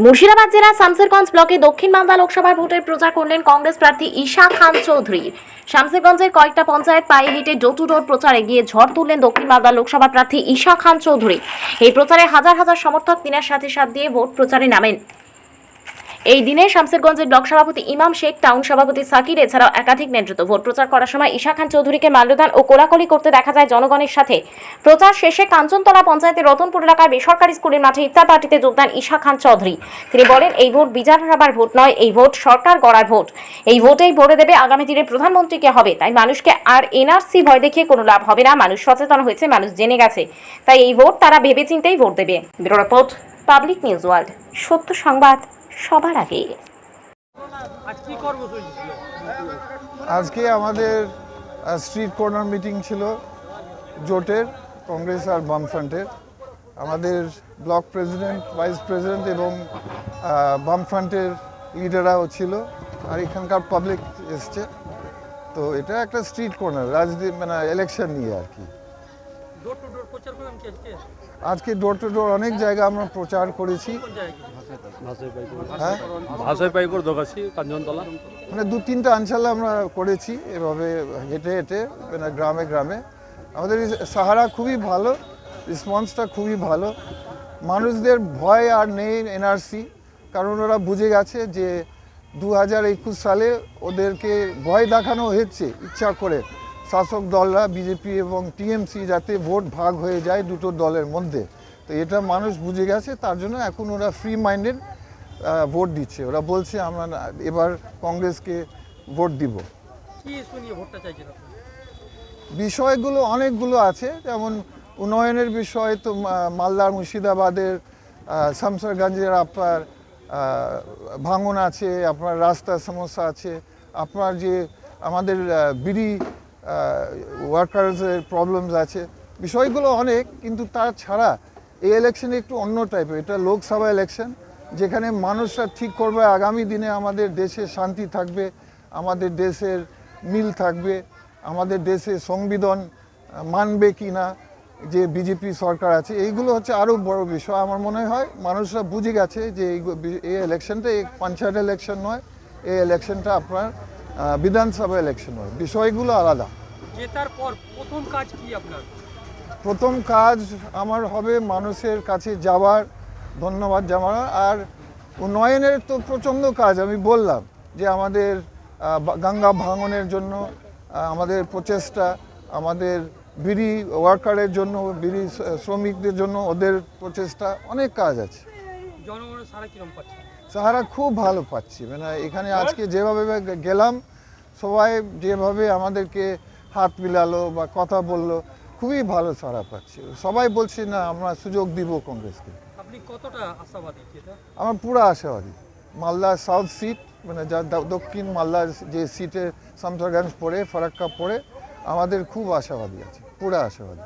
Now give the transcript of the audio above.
মুর্শিদাবাদ জেলার শামসেরগঞ্জ ব্লকে দক্ষিণ মালদা লোকসভার ভোটের প্রচার করলেন কংগ্রেস প্রার্থী ঈশা খান চৌধুরী। শামসেরগঞ্জের কয়েকটা পঞ্চায়েত পায়ে হেঁটে ডোর টু ডোর প্রচারে গিয়ে ঝড় তুললেন দক্ষিণ মালদা লোকসভা প্রার্থী ঈশা খান চৌধুরী। এই প্রচারে হাজার হাজার সমর্থক তিনার সাথে সাথ দিয়ে ভোট প্রচারে নামেন। এই দিনে শামসেরগঞ্জের ব্লক সভাপতি ইমাম শেখ, টাউন সভাপতি সাকির, এছাড়াও একাধিক নেতৃত্ব। ভোট প্রচার করার সময় ঈশা খান চৌধুরীকে মাল্যদান ও কোলাকলি করতে দেখা যায় জনগণের সাথে। প্রচার শেষে কাঞ্চনতলা পঞ্চায়েতের রতনপুর এলাকার বেসরকারি স্কুলের মাঠে ইফতার পার্টিতে যোগদান ঈশা খান চৌধুরী। তিনি বলেন, এই ভোট বিধানসভার ভোট নয়, এই ভোট সরকার গড়ার ভোট। এই ভোটেই ভরে দেবে আগামী দিনে প্রধানমন্ত্রীকে হবে? তাই মানুষকে আর এনআরসি ভয় দেখিয়ে কোনো লাভ হবে না। মানুষ সচেতন হয়েছে, মানুষ জেনে গেছে। তাই এই ভোট তারা ভেবেচিন্তেই ভোট দেবে। Bureau report, public news world. সত্য সংবাদ। সবার আগে। আজকে আমাদের স্ট্রিট কর্নার মিটিং ছিল জোটের কংগ্রেস আর বামফ্রন্টের। আমাদের ব্লক প্রেসিডেন্ট ভাইস প্রেসিডেন্ট এবং বামফ্রন্টের লিডাররাও ছিল আর এখানকার পাবলিক এসছে। তো এটা একটা স্ট্রিট কর্নার রাজনীতি মানে ইলেকশন নিয়ে আর কি। ডোর টু ডোর প্রচার করলাম কি? আজকে ডোর টু ডোর অনেক জায়গা আমরা প্রচার করেছি। ভাষায় কাঞ্চনতলা। মানে দু তিনটা অঞ্চলে আমরা করেছি এভাবে হেঁটে হেঁটে মানে গ্রামে গ্রামে। আমাদের সাহারা খুবই ভালো রেসপন্সটা খুবই ভালো। মানুষদের ভয় আর নেই এনআরসি কারণ ওরা বুঝে গেছে যে দু হাজার একুশ সালে ওদেরকে ভয় দেখানো হয়েছে ইচ্ছা করে। শাসক দলরা বিজেপি এবং টিএমসি যাতে ভোট ভাগ হয়ে যায় দুটো দলের মধ্যে। তো এটা মানুষ বুঝে গেছে তার জন্য এখন ওরা ফ্রি মাইন্ডেড ভোট দিচ্ছে। ওরা বলছে আমরা এবার কংগ্রেসকে ভোট দিব। বিষয়গুলো অনেকগুলো আছে যেমন উন্নয়নের বিষয় তো মালদার মুর্শিদাবাদের শামসারগঞ্জের আপনার ভাঙন আছে আপনার রাস্তার সমস্যা আছে আপনার যে আমাদের বিড়ি ওয়ার্কার্সের প্রবলেমস আছে। বিষয়গুলো অনেক কিন্তু তাছাড়া এই ইলেকশন একটু অন্য টাইপের এটা লোকসভা ইলেকশন যেখানে মানুষরা ঠিক করবে, আগামী দিনে আমাদের দেশে শান্তি থাকবে, আমাদের দেশের মিল থাকবে, আমাদের দেশে সংবিধান মানবে কি না যে বিজেপি সরকার আছে, এইগুলো হচ্ছে আরও বড় বিষয়। আমার মনে হয় মানুষরা বুঝে গেছে যে এই ইলেকশনটা এই পঞ্চায়েত ইলেকশন নয়, এই ইলেকশনটা আপনার বিধানসভা ইলেকশন নয়। বিষয়গুলো আলাদা। জেতার পর প্রথম কাজ কি আপনার? প্রথম কাজ আমার হবে মানুষের কাছে যাওয়ার। ধন্যবাদ জানার আর উন্নয়নের তো প্রচণ্ড কাজ আমি বললাম যে আমাদের গঙ্গা ভাঙনের জন্য আমাদের প্রচেষ্টা আমাদের বিড়ি ওয়ার্কারের জন্য বিড়ি শ্রমিকদের জন্য ওদের প্রচেষ্টা অনেক কাজ আছে। সারা সাহারা খুব ভালো পাচ্ছি। মানে এখানে আজকে যেভাবে গেলাম সবাই যেভাবে আমাদেরকে হাত মিলালো বা কথা বলল খুবই ভালো সারা পাচ্ছি। সবাই বলছি না আমরা সুযোগ দিব কংগ্রেসকে। আপনি কতটা আশাবাদী আমার পুরো আশাবাদী। মালদা সাউথ সিট মানে যা দক্ষিণ মালদার যে সিটে শামসারগঞ্জ পড়ে ফারাক্কা পড়ে আমাদের খুব আশাবাদী আছে পুরো আশাবাদী।